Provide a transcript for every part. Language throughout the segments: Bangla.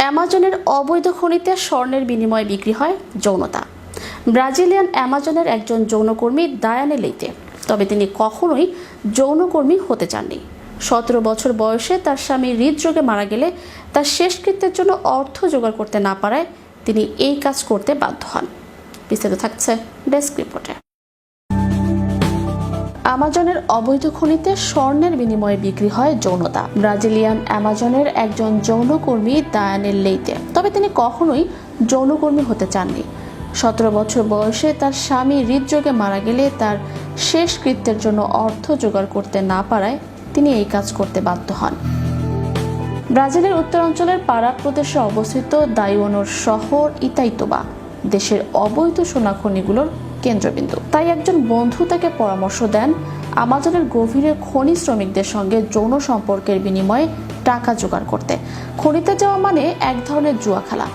অ্যামাজনের অবৈধ খনিতে স্বর্ণের বিনিময়ে বিক্রি হয় যৌনতা। ব্রাজিলিয়ান অ্যামাজনের একজন যৌনকর্মী দায়ানে লেইতে, তবে তিনি কখনোই যৌনকর্মী হতে চাননি। সতেরো বছর বয়সে তার স্বামী হৃদরোগে মারা গেলে তার শেষকৃত্যের জন্য অর্থ জোগাড় করতে না পারায় তিনি এই কাজ করতে বাধ্য হন। বিস্তারিত থাকছে ডেস্ক রিপোর্টে। আমাজনের অবৈধ খনিতে স্বর্ণের বিনিময়ে বিক্রি হয় যৌনতা। ব্রাজিলিয়ান অ্যামাজনের একজন যৌনকর্মী দায়ানের লেইতে। তবে তিনি কখনোই যৌনকর্মী হতে চাননি। সতেরো বছর বয়সে তার স্বামী হৃদযোগে মারা গেলে তার শেষ কৃত্যের জন্য অর্থ জোগাড় করতে না পারায় তিনি এই কাজ করতে বাধ্য হন। ব্রাজিলের উত্তরাঞ্চলের পারা প্রদেশে অবস্থিত দাইওনোর শহর ইতাইতোবা। দেশের অবৈধ সোনা খনিগুলোর কেন্দ্রবিন্দু। তাই একজন বন্ধু তাকে পরামর্শ দেন, আমাজনের গভীরে খনি শ্রমিকদের সঙ্গে যৌন সম্পর্কের বিনিময়ে টাকা জোগাড় করতে। খনিতে যাওয়া মানে এক ধরনের জুয়া খেলা।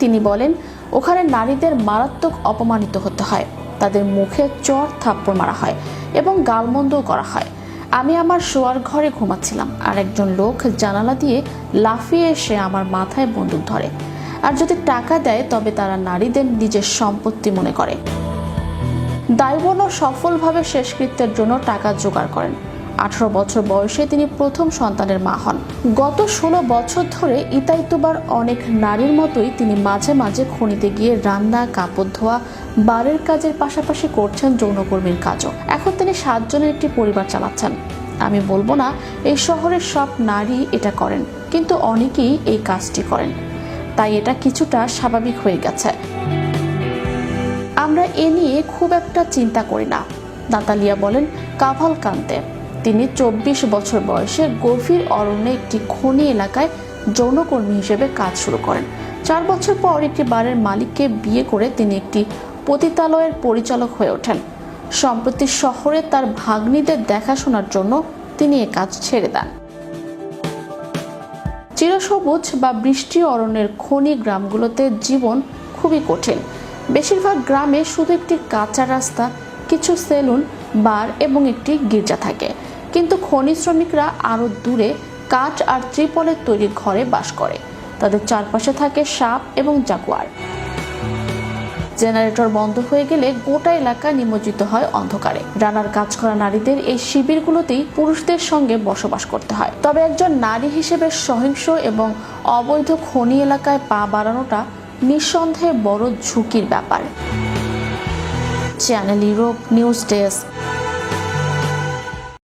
তিনি বলেন, ওখানে নারীদের মারাত্মক অপমানিত হতে হয়। তাদের মুখে চর থাপ্পড় মারা হয় এবং গালমন্দও করা হয়। আমি আমার শোয়ার ঘরে ঘুমাচ্ছিলাম আর একজন লোক জানালা দিয়ে লাফিয়ে এসে আমার মাথায় বন্দুক ধরে। আর যদি টাকা দেয়, তবে তারা নারীদের নিজের সম্পত্তি মনে করে। দায়বনও সফলভাবে শেষকৃত্যের জন্য টাকা জোগাড় করেন। আঠারো বছর বয়সে তিনি প্রথম সন্তানের মা হন। গত ষোলো বছর ধরে ইতাইতুবার অনেক নারীর মতোই তিনি মাঝে মাঝে খনিতে গিয়ে রান্না, কাপড় ধোয়া বাড়ির কাজের পাশাপাশি করছেন যৌনকর্মীর কাজও। এখন তিনি সাতজনের একটি পরিবার চালাচ্ছেন। আমি বলব না, এই শহরের সব নারী এটা করেন, কিন্তু অনেকেই এই কাজটি করেন। তাই এটা কিছুটা স্বাভাবিক হয়ে গেছে। আমরা এ নিয়ে খুব একটা চিন্তা করি না, নাতালিয়া বলেন কাভাল কান্তে তিনি চব্বিশ বছর বয়সে গভীর অরণ্যে একটি খনি এলাকায় যৌনকর্মী হিসেবে কাজ শুরু করেন। চার বছর পর একটি বারের মালিককে বিয়ে করে তিনি একটি পতিতালয়ের পরিচালক হয়ে ওঠেন। সম্প্রতি শহরে তার ভাগ্নিদের দেখাশোনার জন্য তিনি এ কাজ ছেড়ে দেন। চিরসবুজ বা বৃষ্টি অরণ্যের খনি গ্রামগুলোতে জীবন খুবই কঠিন। বেশিরভাগ গ্রামে শুধু একটি কাঁচা রাস্তা, কিছু সেলুন, বার এবং একটি গির্জা থাকে। কিন্তু খনি শ্রমিকরা আরও দূরে কাঠ আর ত্রিপলের তৈরি ঘরে বাস করে। তাদের চারপাশে থাকে সাপ এবং জাগুয়ার। জেনারেটর বন্ধ হয়ে গেলে গোটা এলাকা নিমজ্জিত হয় অন্ধকারে। রানার কাজ করা নারীদের এই শিবিরগুলোতেই পুরুষদের সঙ্গে বসবাস করতে হয়। তবে একজন নারী হিসেবে সহিংস এবং অবৈধ খনি এলাকায় পা বাড়ানোটা নিঃসন্দেহে বড় ঝুঁকির ব্যাপার। Channel Europe news desk.